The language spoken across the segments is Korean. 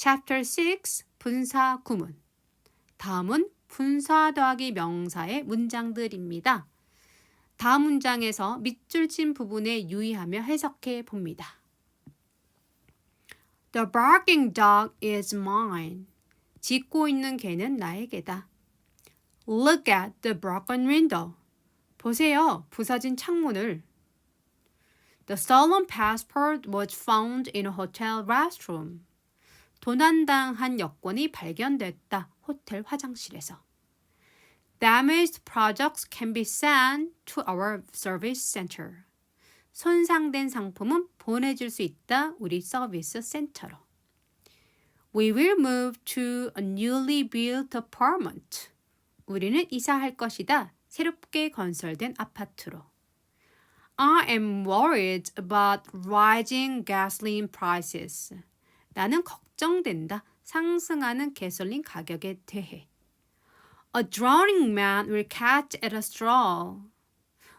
Chapter 6 분사 구문 다음은 분사 더하기 명사의 문장들입니다. 다음 문장에서 밑줄 친 부분에 유의하며 해석해 봅니다. The barking dog is mine. 짖고 있는 개는 나에게다. Look at the broken window. 보세요, 부서진 창문을. The stolen passport was found in a hotel restroom. 도난당한 여권이 발견됐다. 호텔 화장실에서. Damaged products can be sent to our service center. 손상된 상품은 보내줄 수 있다. 우리 서비스 센터로. We will move to a newly built apartment. 우리는 이사할 것이다. 새롭게 건설된 아파트로. I am worried about rising gasoline prices. 나는 걱정된다. 상승하는 가솔린 가격에 대해. A drowning man will catch at a straw.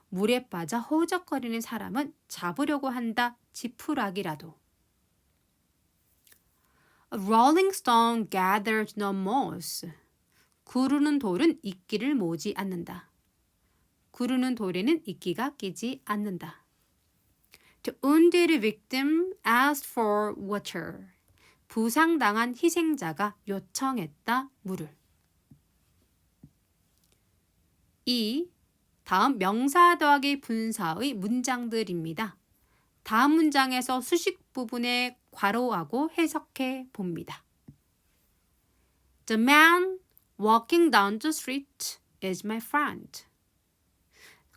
물에 빠져 허우적거리는 사람은 잡으려고 한다. 지푸라기라도. A rolling stone gathers no moss. 구르는 돌은 이끼를 모지 않는다. 구르는 돌에는 이끼가 끼지 않는다. The wounded victim asked for water. 부상당한 희생자가 요청했다. 물을. 2. 다음 명사 더하기 분사의 문장들입니다. 다음 문장에서 수식 부분에 괄호하고 해석해 봅니다. The man walking down the street is my friend.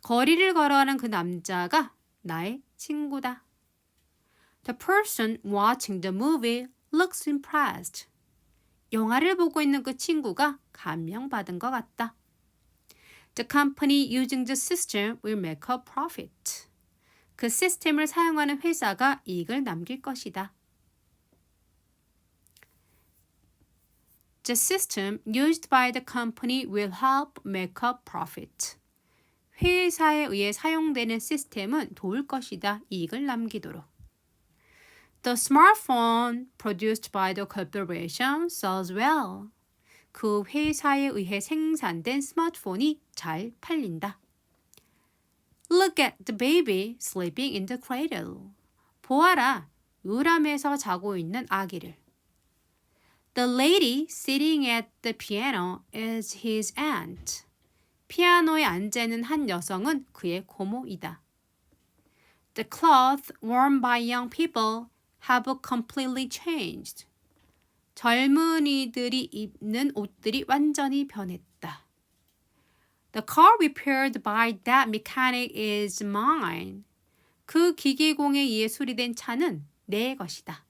거리를 걸어가는 그 남자가 나의 친구다. The person watching the movie looks impressed. 영화를 보고 있는 그 친구가 감명받은 것 같다. The company using the system will make a profit. 그 시스템을 사용하는 회사가 이익을 남길 것이다. The system used by the company will help make a profit. 회사에 의해 사용되는 시스템은 도울 것이다. 이익을 남기도록. The smartphone produced by the corporation sells well. 그 회사에 의해 생산된 스마트폰이 잘 팔린다. Look at the baby sleeping in the cradle. 보아라, 유람에서 자고 있는 아기를. The lady sitting at the piano is his aunt. 피아노에 앉아 있는 한 여성은 그의 고모이다. The clothes worn by young people have completely changed. 젊은이들이 입는 옷들이 완전히 변했다. The car repaired by that mechanic is mine. 그 기계공에 의해 수리된 차는 내 것이다.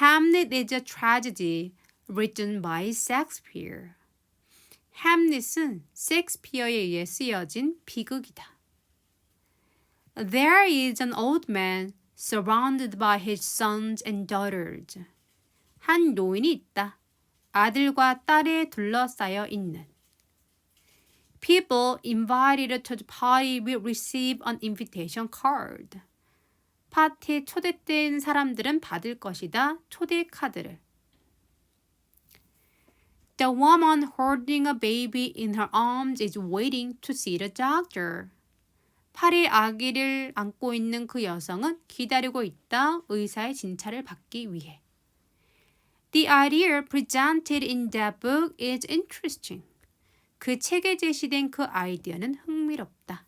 Hamlet is a tragedy written by Shakespeare. 햄릿은 섹스피어에 의해 쓰여진 비극이다. There is an old man surrounded by his sons and daughters. 한 노인이 있다. 아들과 딸에 둘러싸여 있는. People invited to the party will receive an invitation card. 파티에 초대된 사람들은 받을 것이다. 초대 카드를. The woman holding a baby in her arms is waiting to see the doctor. 팔에 아기를 안고 있는 그 여성은 기다리고 있다. 의사의 진찰을 받기 위해. The idea presented in that book is interesting. 그 책에 제시된 그 아이디어는 흥미롭다.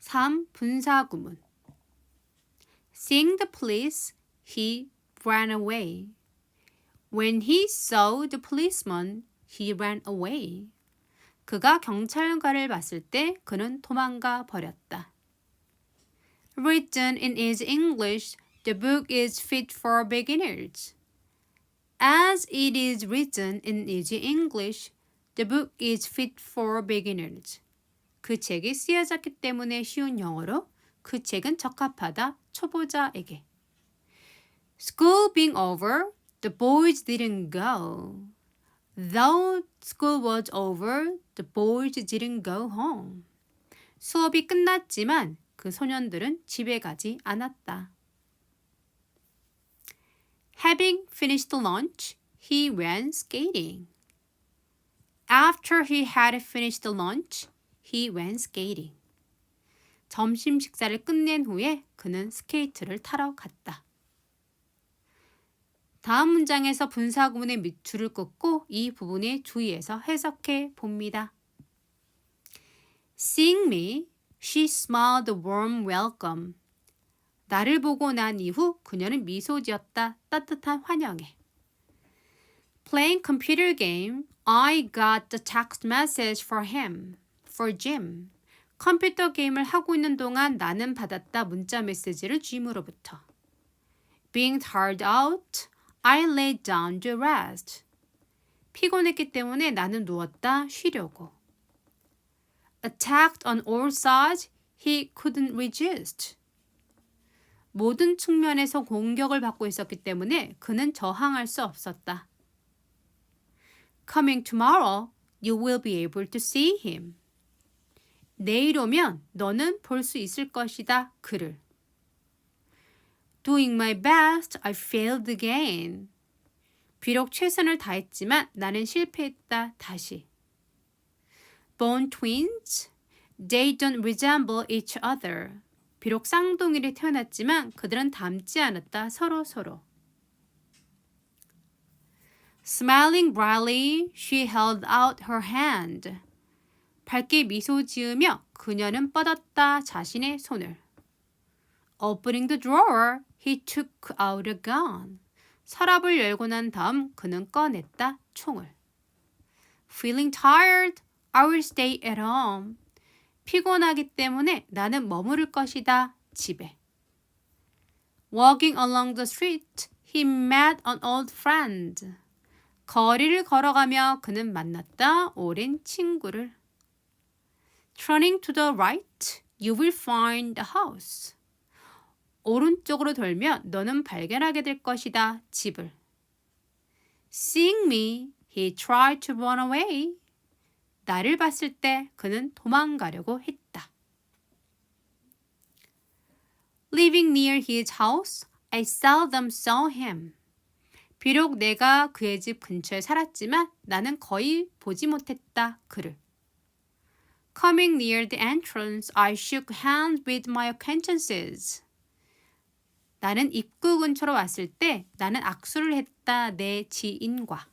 3. 분사 구문 Seeing the police, he ran away. When he saw the policeman, he ran away. 그가 경찰관을 봤을 때 그는 도망가 버렸다. Written in his English, the book is fit for beginners. As it is written in easy English, the book is fit for beginners. 그 책이 쓰여졌기 때문에 쉬운 영어로 그 책은 적합하다 초보자에게. School being over, the boys didn't go. Though school was over, the boys didn't go home. 수업이 끝났지만 그 소년들은 집에 가지 않았다. Having finished lunch, he went skating. After he had finished lunch, he went skating. 점심 식사를 끝낸 후에 그는 스케이트를 타러 갔다. 다음 문장에서 분사구문의 밑줄을 긋고 이 부분에 주의해서 해석해 봅니다. Seeing me, she smiled a warm welcome. 나를 보고 난 이후 그녀는 미소 지었다. 따뜻한 환영에. Playing computer game, I got the text message for him, for Jim. 컴퓨터 게임을 하고 있는 동안 나는 받았다 문자 메시지를 Jim으로부터. Being tired out, I lay down to rest. 피곤했기 때문에 나는 누웠다 쉬려고. Attacked on all sides, he couldn't resist. 모든 측면에서 공격을 받고 있었기 때문에 그는 저항할 수 없었다. Coming tomorrow, you will be able to see him. 내일 오면 너는 볼 수 있을 것이다. 그를. Doing my best, I failed again. 비록 최선을 다했지만 나는 실패했다. 다시. Born twins, they don't resemble each other. 비록 쌍둥이를 태어났지만 그들은 닮지 않았다. 서로 서로. Smiling brightly, she held out her hand. 밝게 미소 지으며 그녀는 뻗었다 자신의 손을. Opening the drawer, he took out a gun. 서랍을 열고 난 다음 그는 꺼냈다 총을. Feeling tired, I will stay at home. 피곤하기 때문에 나는 머무를 것이다 집에. Walking along the street, he met an old friend. 거리를 걸어가며 그는 만났다 오랜 친구를. Turning to the right, you will find a house. 오른쪽으로 돌면 너는 발견하게 될 것이다. 집을. Seeing me, he tried to run away. 나를 봤을 때 그는 도망가려고 했다. Living near his house, I seldom saw him. 비록 내가 그의 집 근처에 살았지만 나는 거의 보지 못했다. 그를. Coming near the entrance, I shook hands with my acquaintances. 나는 입구 근처로 왔을 때 나는 악수를 했다 내 지인과.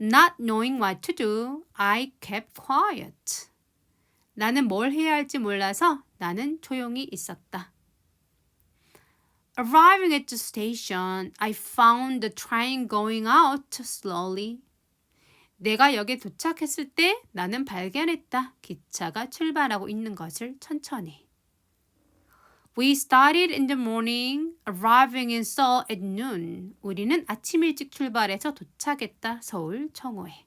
Not knowing what to do, I kept quiet. 나는 뭘 해야 할지 몰라서 나는 조용히 있었다. Arriving at the station, I found the train going out slowly. 내가 여기에 도착했을 때 나는 발견했다. 기차가 출발하고 있는 것을 천천히. We started in the morning, arriving in Seoul at noon. 우리는 아침 일찍 출발해서 도착했다. 서울 청호에.